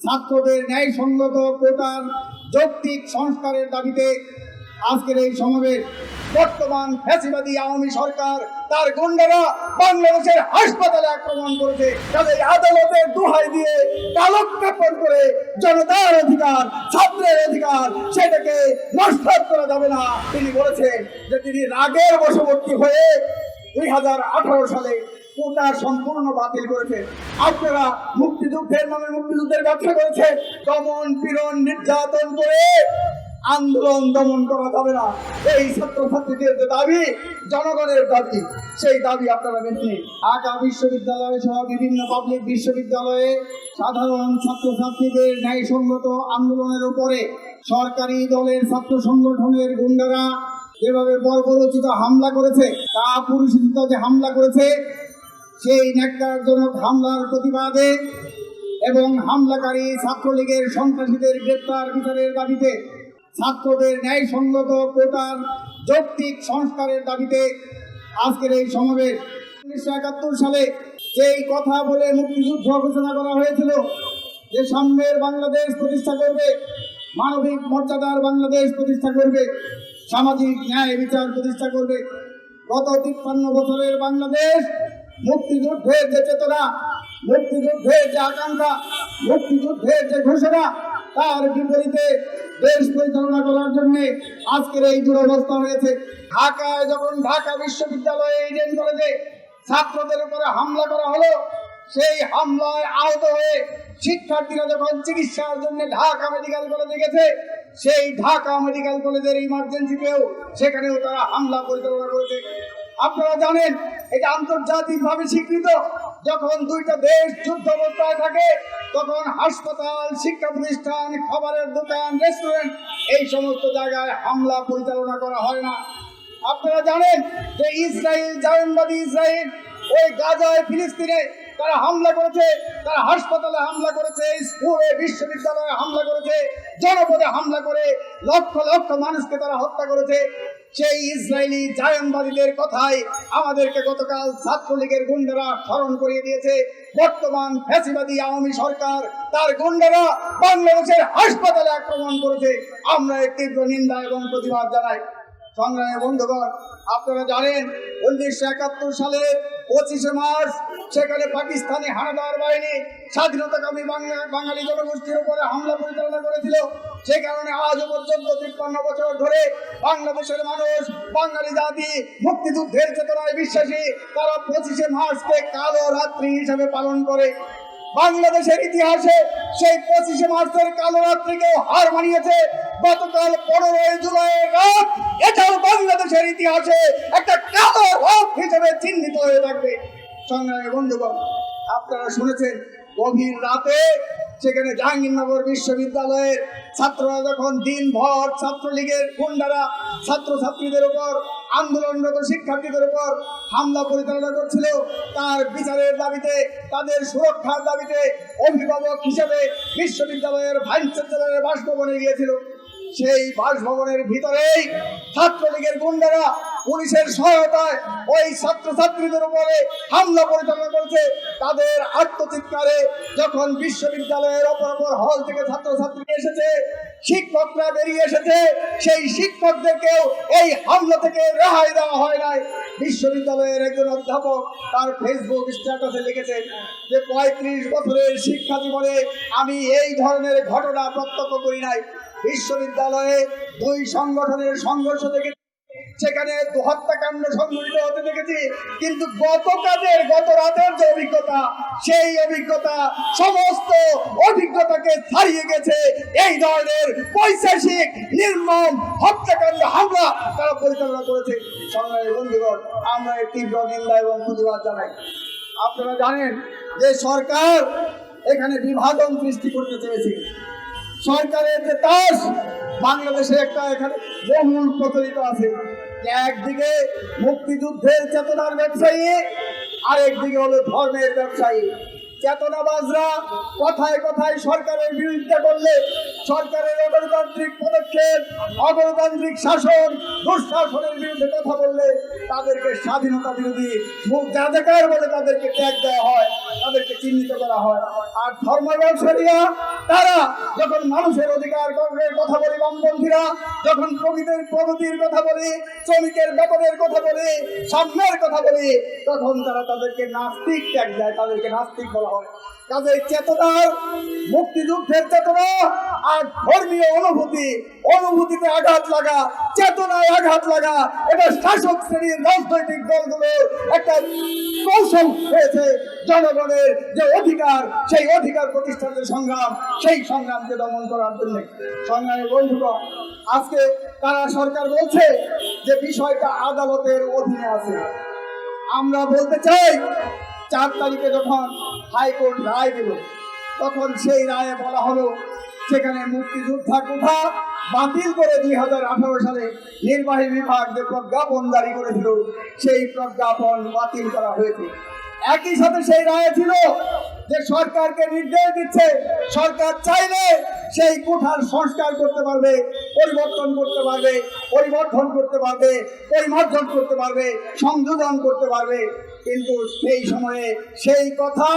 ছাত্রদের ন্যায়সঙ্গত কোটার যৌক্তিক সংস্কারের দাবিতে আজকের এই সমাবেশ। বর্তমান ফ্যাসিবাদী আওয়ামী সরকার তার গুন্ডারা বাংলাদেশের হাসপাতালে আক্রমণ করেছে। তাদের আদালতের দুহাই দিয়ে কালক্ষেপণ করে জনতার অধিকার, ছাত্রের অধিকার, সেটাকে নষ্ট করা যাবে না। তিনি বলেছেন যে তিনি রাগের বশবর্তী হয়ে দুই হাজার আঠারো সালে কোটা সম্পূর্ণ বাতিল করেছে। আপনারা মুক্তিযুদ্ধের নামে মুক্তিযুদ্ধের ব্যবসা করেছে। দমন পীড়ন নির্যাতন করে আন্দোলন দমন করা যাবে না। এই ছাত্রছাত্রীদের যে দাবি, জনগণের দাবি, সেই দাবি আপনারা মেনে। ঢাকা বিশ্ববিদ্যালয় সহ বিভিন্ন পাবলিক বিশ্ববিদ্যালয়ে সাধারণ ছাত্রছাত্রীদের ন্যায়সঙ্গত আন্দোলনের উপরে সরকারি দলের ছাত্র সংগঠনের গুন্ডারা যেভাবে বর্বরচিত হামলা করেছে, তা পুরুষিত যে হামলা করেছে সেই ন্যাক্কারজনক হামলার প্রতিবাদে এবং হামলাকারী ছাত্রলীগের সন্ত্রাসীদের গ্রেপ্তার বিচারের দাবিতে ছাত্রদের ন্যায়সঙ্গত কোটার যৌক্তিক সংস্কারের দাবিতে আজকের এই সমাবেশ। উনিশশো একাত্তর সালে যেই কথা বলে মুক্তিযুদ্ধ ঘোষণা করা হয়েছিল, যে সাম্যের বাংলাদেশ প্রতিষ্ঠা করবে, মানবিক মর্যাদার বাংলাদেশ প্রতিষ্ঠা করবে, সামাজিক ন্যায় বিচার প্রতিষ্ঠা করবে, গত তিপ্পান্ন বছরের বাংলাদেশ মুক্তিযুদ্ধের যে চেতনা মুক্তিযুদ্ধের যে আকাঙ্ক্ষা মুক্তিযুদ্ধের যে ঘোষণা। তার বিপরীতে দেশ পরিচালনা করার জন্য আজকের এই দুরবস্থা হয়েছে। ঢাকায় যখন ঢাকা বিশ্ববিদ্যালয়ে ইডেন কলেজে ছাত্রদের উপরে হামলা করা হলো, সেই হামলায় আহত হয়ে শিক্ষার্থীরা যখন চিকিৎসার জন্য ঢাকা মেডিকেল কলেজে গেছে, সেই ঢাকা মেডিকেল কলেজের ইমার্জেন্সিতেও সেখানেও তারা হামলা পরিচালনা করেছে। আপনারা জানেন, এটা আন্তর্জাতিকভাবে স্বীকৃত। যখন দুইটা দেশ যুদ্ধ অবস্থায় থাকে, তখন হাসপাতাল, শিক্ষা প্রতিষ্ঠান, খাবারের দোকান, রেস্টুরেন্ট, এই সমস্ত জায়গায় হামলা পরিচালনা করা হয় না। আপনারা জানেন যে ইসরায়েল জায়নবাদী ইসরায়েল ওই গাজায়, ফিলিস্তিনে তারা হামলা করেছে, তারা হাসপাতালে হামলা করেছে, স্কুলে, বিশ্ববিদ্যালয়ে হামলা করেছে, জনপদে হামলা করে, লক্ষ লক্ষ মানুষকে তারা হত্যা করেছে। সেই ইসরায়েলি জায়নবাদীদের কথাই আমাদেরকে গতকাল ছাত্রলীগের গুন্ডারা স্মরণ করিয়ে দিয়েছে। বর্তমান ফ্যাসিবাদী আওয়ামী সরকার, তার গুন্ডারা বাংলাদেশের হাসপাতালে আক্রমণ করেছে। আমরা এর তীব্র নিন্দা এবং প্রতিবাদ জানাই। সংগ্রামী বন্ধুগণ, আপনারা জানেন, উনিশশো একাত্তর সালে পঁচিশে মার্চ সেখানে পাকিস্তানি হানাদার বাহিনী স্বাধীনতাকামী বাংলা বাঙালি জনগোষ্ঠীর উপরে হামলা পরিচালনা করেছিল। সে কারণে আজও পর্যন্ত তিপ্পান্ন বছর ধরে বাংলাদেশের মানুষ, বাঙালি জাতি মুক্তিযুদ্ধের চেতনায় বিশ্বাসী। তারা পঁচিশে মার্চকে কালো রাত্রি হিসাবে পালন করে। বাংলাদেশের ইতিহাসে সেই পঁচিশে মার্চের কালো রাত্রিকেও হার মানিয়েছে গতকাল পনেরোই জুলাই রাত। এটাও বাংলাদেশের ইতিহাসে একটা কালো রাত হিসেবে চিহ্নিত হয়ে থাকবে। সংগ্রামী বন্ধুগণ, আপনারা শুনেছেন, গভীর রাতে সেখানে জাহাঙ্গীরনগর বিশ্ববিদ্যালয়ের ছাত্ররা যখন দিনভর ছাত্রলীগের গুন্ডারা, ছাত্রছাত্রীদের উপর, আন্দোলনরত শিক্ষার্থীদের উপর হামলা পরিচালনা করছিল, তার বিচারের দাবিতে, তাদের সুরক্ষার দাবিতে অভিভাবক হিসেবে বিশ্ববিদ্যালয়ের ভাইস চ্যান্সেলরের বাসভবনে গিয়েছিল। সেই বাসভবনের ভিতরেই ছাত্রলীগের গুন্ডারা পুলিশের সহায়তায় ওই ছাত্রছাত্রীদের উপরে হামলা পরিচালনা করেছে। তাদের আত্মচিৎকারে যখন বিশ্ববিদ্যালয়ের অপর অপর হল থেকে ছাত্রছাত্রী এসেছে, শিক্ষকরা বেরিয়ে এসেছে, সেই শিক্ষকদেরকেও এই হামলা থেকে রেহাই দেওয়া হয় নাই। বিশ্ববিদ্যালয়ের একজন অধ্যাপক তার ফেসবুক স্ট্যাটাসে লিখেছেন যে, পঁয়ত্রিশ বছরের শিক্ষা জীবনে আমি এই ধরনের ঘটনা প্রত্যক্ষ করি নাই। বিশ্ববিদ্যালয়ে দুই সংগঠনের সংঘর্ষ থেকে সেখানে হত্যাকাণ্ড সংঘটিত হতে দেখেছি। কিন্তু গত কাজের, গত রাতের যে অভিজ্ঞতা, সেই অভিজ্ঞতা সমস্ত অভিজ্ঞতাকে ছাড়িয়ে গেছে। এই ধরনের পৈশাসিক, নির্মম হত্যাকাণ্ড হামলা তারা পরিচালনা করেছে। সংগ্রামী বন্ধুগণ, আমরা এর তীব্র নিন্দা এবং প্রতিবাদ জানাই। আপনারা জানেন যে সরকার এখানে বিভাজন সৃষ্টি করতে চেয়েছে। সরকারের যে তাস, বাংলাদেশে একটা এখানে বহুল প্রচলিত আছে। একদিকে মুক্তিযুদ্ধের চেতনার ব্যবসায়ী, আরেকদিকে হলো ধর্মের ব্যবসায়ী। চেতনাবাজরা কথায় কথায় সরকারের বিরুদ্ধে করলে সরকারের অগণতান্ত্রিক পদক্ষেপ, অগণতান্ত্রিক শাসন, দুঃশাসনের বিরুদ্ধে কথা বললে তাদেরকে স্বাধীনতা বিরোধী মুখ যাজাকার বলে তাদেরকে ট্যাগ দেওয়া হয়। তাদেরকে চিহ্নিত করা হয়। আর ধর্ম ব্যবসায়ীরা তারা যখন মানুষের অধিকার কথা বলি বামপন্থীরা, যখন প্রকৃতির প্রগতির কথা বলি, শ্রমিকের বেতনের কথা বলি সাম্যের কথা বলি, তখন তারা তাদেরকে নাস্তিক ত্যাগ দেয়, তাদেরকে নাস্তিক বলা হয়। কাজে চেতনার মুক্তিযুদ্ধের চেতনা আর ধর্মীয় অনুভূতি, অনুভূতিতে আঘাত লাগা, চেতনায় আঘাত লাগা, এটা শাসক শ্রেণির রাজনৈতিক দলগুলোর একটা কৌশল হয়েছে জনগণের যে অধিকার, সেই অধিকার প্রতিষ্ঠানের সংগ্রাম, সেই সংগ্রামকে দমন করার জন্য। সংগ্রামী বন্ধুগণ, আজকে তারা সরকার বলছে যে বিষয়টা আদালতের অধীনে আছে। আমরা বলতে চাই চার তারিখে যখন হাইকোর্ট রায় দিল, তখন সেই রায়ে বলা হলো, সেখানে মুক্তিযোদ্ধা কোথা বাতিল করে দুই হাজার আঠারো সালে নির্বাহী বিভাগ যে প্রজ্ঞাপন জারি করেছিল, সেই প্রজ্ঞাপন বাতিল করা হয়েছে। একই সাথে সেই রায় ছিল যে সরকারকে নির্দেশ দিচ্ছে, সরকার চাইলে সেই কোঠার সংস্কার করতে পারবে, পরিবর্তন করতে পারবে পরিবর্তন করতে পারবে, পরিমার্জন করতে পারবে, সংযোজন করতে পারবে। কিন্তু সেই সময়ে সেই কথা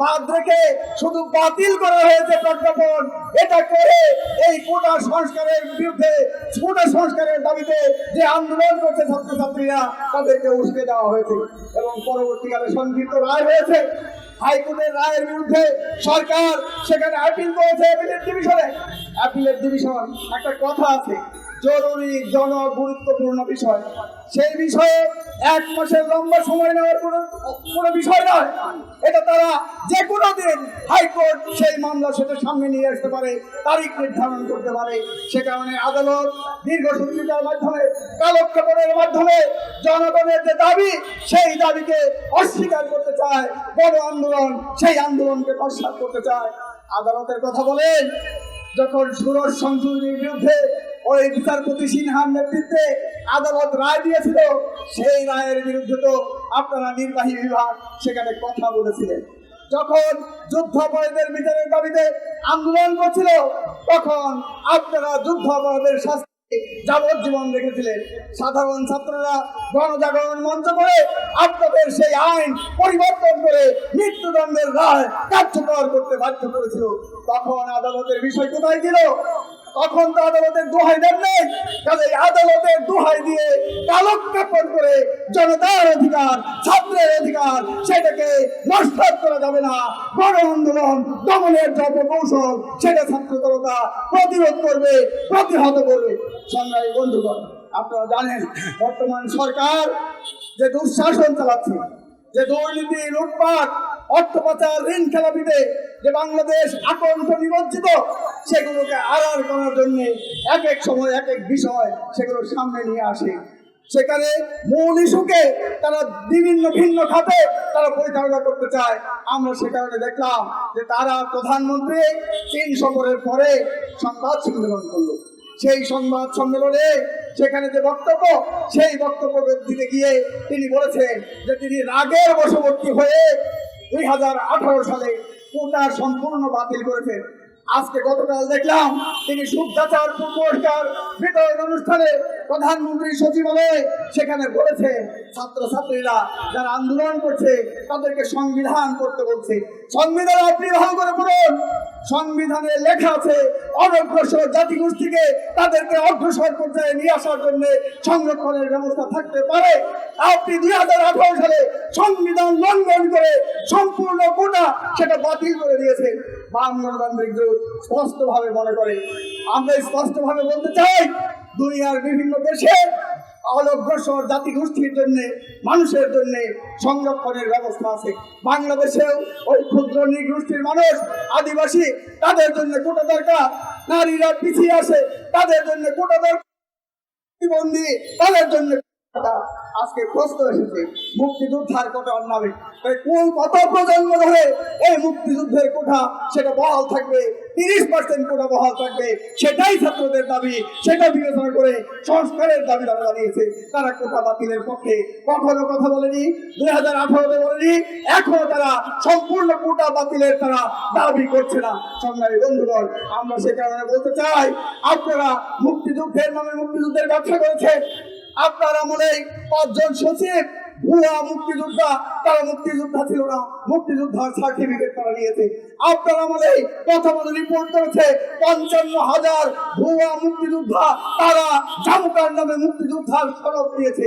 বাদ রেখে শুধু বাতিল করা হয়েছে প্রজ্ঞাপন এটা করে এই কোটা সংস্কারের বিরুদ্ধে, কোটা সংস্কারের দাবিতে যে আন্দোলন করছে ছাত্রছাত্রীরা, তাদেরকে উস্কে দেওয়া হয়েছে এবং পরবর্তীকালে সংক্ষিপ্ত রায় হয়েছে। হাইকোর্টের রায়ের বিরুদ্ধে সরকার সেখানে আপিল করেছে অ্যাপিলের ডিভিশনে অ্যাপিলের ডিভিশন একটা কথা আছে জরুরি জন গুরুত্বপূর্ণ বিষয়। সেই বিষয়ে এক মাসের লম্বা সময় নেওয়ার কোনো কোনো বিষয় নয়। এটা তারা যে কোনো দিন হাইকোর্ট সেই মামলা সেটা সামনে নিয়ে আসতে পারে, তারিখ নির্ধারণ করতে পারে। সে কারণে আদালত দীর্ঘ সূত্রিকার মাধ্যমে, কালক্ষেপণের মাধ্যমে জনগণের যে দাবি, সেই দাবিকে অস্বীকার করতে চায়। বড় আন্দোলন, সেই আন্দোলনকে প্রসাদ করতে চায়। আদালতের কথা বলেন, যখন সুরজ সংশোধনীর বিরুদ্ধে ওই বিচারপতি সিনহার নেতৃত্বে আদালত রায় দিয়েছিল। সেই রায়ের বিরুদ্ধে তো আপনারা নির্বাহী বিভাগ সেখানে কথা বলেছিলেন। যখন বিচারের দাবিতে আন্দোলন করছিল, তখন আপনারা শাস্তি যাবজ্জীবন রেখেছিলেন। সাধারণ ছাত্ররা গণজাগরণ মঞ্চ করে আপনাদের সেই আইন পরিবর্তন করে মৃত্যুদণ্ডের রায় কার্যকর করতে বাধ্য করেছিল। তখন আদালতের বিষয় কোথায় ছিল? তখন তো আদালতের দোহাই দেন নেই। কাজে আদালতের দোহাই দিয়ে কালক্ষেপণ করে জনতার অধিকার, ছাত্রের অধিকার, সেটাকে নষ্ট করা যাবে না। গণ আন্দোলন, দমনের যত কৌশল সেটা ছাত্র জনতা প্রতিরোধ করবে, প্রতিহত করবে। সংগ্রামী বন্ধুগণ, আপনারা জানেন, বর্তমান সরকার যে দুঃশাসন চালাচ্ছে, যে দুর্নীতি, লুটপাট অর্থ পাচার ঋণ খেলাপিতে যে বাংলাদেশ আকণ্ঠ নিমজ্জিত, সেগুলোকে আড়াল করার জন্য এক এক সময়, এক এক বিষয় সেগুলো সামনে নিয়ে আসে। সেখানে মূল ইস্যুকে তারা বিভিন্ন ভিন্ন খাতে তারা পরিচালনা করতে চায়। আমরা সে কারণে দেখলাম যে তারা প্রধানমন্ত্রী চীন সফরের পরে সংবাদ সম্মেলন করল। সেই সংবাদ সম্মেলনে সেখানে যে বক্তব্য, সেই বক্তব্য দিতে গিয়ে তিনি বলেছেন যে তিনি রাগের বশবর্তী হয়ে দুই হাজার আঠারো সালে কোটা সম্পূর্ণ বাতিল করেছেন। আজকে গতকাল দেখলাম তিনি শুদ্ধাচার পুরস্কার বিতরণ অনুষ্ঠানে প্রধানমন্ত্রী সচিবালয়ে সেখানে বলেছে, ছাত্রছাত্রীরা যারা আন্দোলন করছে, তাদেরকে সংবিধান করতে বলছে। সংবিধান আপনি ভালো করে পড়ুন। সংবিধানে লেখা আছে, অনগ্রসর জাতিগোষ্ঠীকে তাদেরকে অগ্রসর পর্যায়ে নিয়ে আসার জন্য সংরক্ষণের ব্যবস্থা থাকতে পারে। আপনি দুই হাজার আঠারো সালে সংবিধান লঙ্ঘন করে সম্পূর্ণ কোটা সেটা বাতিল করে দিয়েছে। বাম গণতান্ত্রিক জোট স্পষ্টভাবে মনে করে। আমরা স্পষ্টভাবে বলতে চাই, দুনিয়ার বিভিন্ন দেশে অনগ্রসর জাতিগোষ্ঠীর জন্য, মানুষের জন্য সংরক্ষণের ব্যবস্থা আছে। বাংলাদেশেও ওই ক্ষুদ্র নৃগোষ্ঠীর মানুষ, আদিবাসী, তাদের জন্য কোটা দরকার। নারীরা পিছিয়ে আসে, তাদের জন্য কোটা দরকার। তাদের জন্য। আজকে প্রশ্ন এসেছে, মুক্তিযোদ্ধার কোন কত প্রজন্ম ধরে এই মুক্তিযুদ্ধের কোঠা সেটা বহাল থাকবে, তিরিশ পার্সেন্ট কোটা বহাল থাকবে, সেটাই ছাত্রদের দাবি সেটা বিবেচনা করে সংস্কারের দাবি তারা জানিয়েছে। তারা কোটা বাতিলের পক্ষে কখনো কথা বলেনি, দুই হাজার আঠারোতে বলেনি, এখনও তারা সম্পূর্ণ কোটা বাতিলের তারা দাবি করছে না। সংগ্রামী বন্ধুগণ, আমরা সে কারণে বলতে চাই, আপনারা মুক্তিযুদ্ধের নামে মুক্তিযুদ্ধের ব্যবসা করেছেন আপনার আমলে পাঁচজন সচিব, ভুয়া মুক্তিযোদ্ধা, তারা মুক্তিযোদ্ধা ছিল না, মুক্তিযোদ্ধার সার্টিফিকেট তারা নিয়েছে। আপনার আমলে বলে রিপোর্ট করেছে, পঞ্চান্ন হাজার ভুয়া মুক্তিযোদ্ধা, তারা জামুকার নামে মুক্তিযোদ্ধার সনদ দিয়েছে।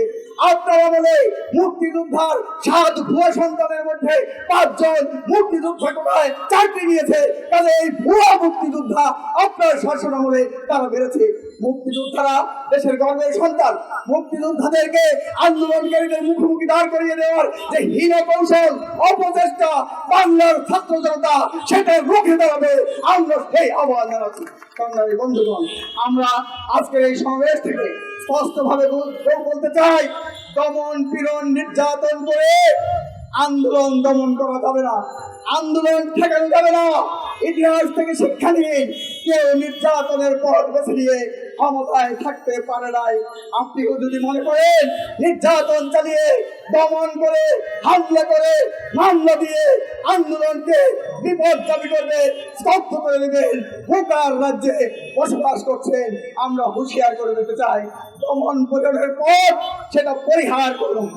আপনার আমলে মুক্তিযোদ্ধার সাত ভুয়া সন্তানের মধ্যে পাঁচজন মুক্তিযোদ্ধা কোথায়? চাকরি নিয়েছে। তাহলে এই ভুয়া মুক্তিযোদ্ধা আপনার শাসন আমলে তারা বেড়েছে মুক্তিযোদ্ধারা দেশের গর্বের সন্তান, মুক্তিযোদ্ধাদেরকে আন্দোলনকারীদের মুখোমুখি দাঁড় করিয়ে দেওয়ার যে হীন কৌশল, অপচেষ্টা বাংলার ছাত্র জনতা, সেটা রুখে দাঁড়াবে। আমরা সেই আহ্বান জানাচ্ছি। সংগ্রামী বন্ধুগণ, আমরা আজকের এই সমাবেশ থেকে স্পষ্টভাবে বল- বলতে চাই, দমন পীড়ন নির্যাতন করে আন্দোলন দমন করা যাবে না। আন্দোলন ঠেকানো যাবে না। ইতিহাস থেকে শিক্ষা নিন। কেউ নির্যাতনের পথ বেছে নিয়ে ক্ষমতায় থাকতে পারে নাই। আপনিও যদি মনে করেন, নির্যাতন চালিয়ে, দমন করে, হামলা করে, মামলা দিয়ে আন্দোলনকে বিপদ দাবি করবে, স্তব্ধ করে দেবেন ভোকার রাজ্যে বসবাস করছেন, আমরা হুঁশিয়ার করে দিতে চাই, দমন পীড়নের পথ সেটা পরিহার করুন।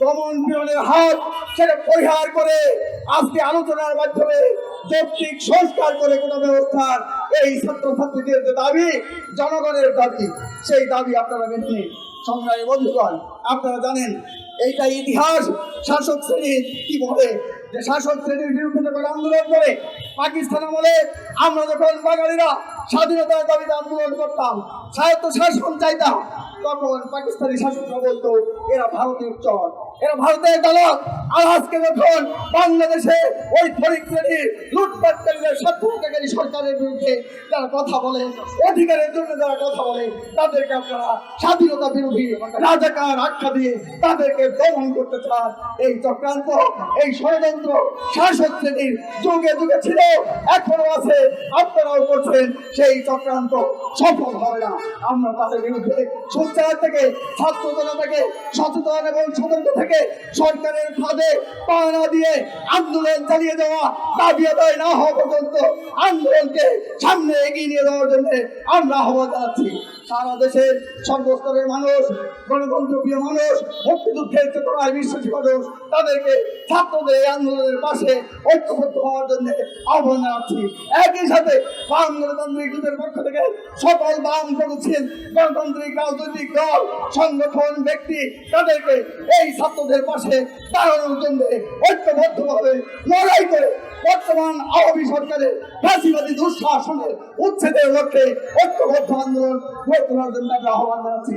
দমন পীড়নের হাত সেটা পরিহার করে আজকে আলোচনার মাধ্যমে যৌক্তিক সংস্কার করে কোনো ব্যবস্থার এই ছাত্রছাত্রীদের যে দাবি, জনগণের দাবি, সেই দাবি আপনারা মেনে সংগ্রামী বন্ধুগণ, আপনারা জানেন, এইটা ইতিহাস শাসক শ্রেণির কি বলে? যে শাসক শ্রেণির বিরুদ্ধে যখন আন্দোলন করে পাকিস্তান আমলে আমরা যখন বাঙালিরা স্বাধীনতার দাবিতে আন্দোলন করতাম স্বায়ত্ত শাসন চাইতাম, তখন পাকিস্তানি শাসকরা বলতো, এরা ভারতের চর, এরা ভারতের দালাল আর আজকে যখন বাংলাদেশে ওই শ্রেণির লুটপাটকারীদের স্বার্থকারী সরকারের বিরুদ্ধে যারা কথা বলে, অধিকারের জন্য যারা কথা বলে, তাদেরকে আপনারা স্বাধীনতা বিরোধী রাজাকার আখ্যা দিয়ে তাদেরকে দমন করতে চান। এই চক্রান্ত, এই ষড়যন্ত্র শাসক শ্রেণির যুগে যুগে ছিল। এখনও আছে, আপনারাও করছেন, সেই চক্রান্ত সফল হবে না। আমরা তাদের বিরুদ্ধে সোচ্চার থেকে ছাত্রতলা থেকে সচেতন এবং থেকে সরকারের ফাঁদে দিয়ে আন্দোলন চালিয়ে দেওয়া দাবি আদায় না হওয়া পর্যন্ত আন্দোলনকে সামনে এগিয়ে নিয়ে যাওয়ার জন্য আমরা আহ্বান জানাচ্ছি। সারা দেশের সর্বস্তরের মানুষ গণতন্ত্রপ্রিয় মানুষ মুক্তিযুদ্ধের চেতনায় বিশ্বাসী মানুষ, তাদেরকে ছাত্রদের এই আন্দোলনের পাশে ঐক্যবদ্ধ হওয়ার জন্য আহ্বান জানাচ্ছি। একই সাথে বাম গণতান্ত্রিক দলের পক্ষ থেকে সকল বাম প্রগতিশীল গণতান্ত্রিক রাজনৈতিক দল, সংগঠন, ব্যক্তি, তাদেরকে এই ছাত্রদের পাশে দাঁড়ানোর জন্য ঐক্যবদ্ধভাবে লড়াই করে বর্তমান আওয়ামী সরকারের ফাঁসিবাদী দুঃশাসনের উচ্ছেদের লক্ষ্যে ঐক্যবদ্ধ আন্দোলন গড়ে জন্য আমরা আহ্বান জানাচ্ছি।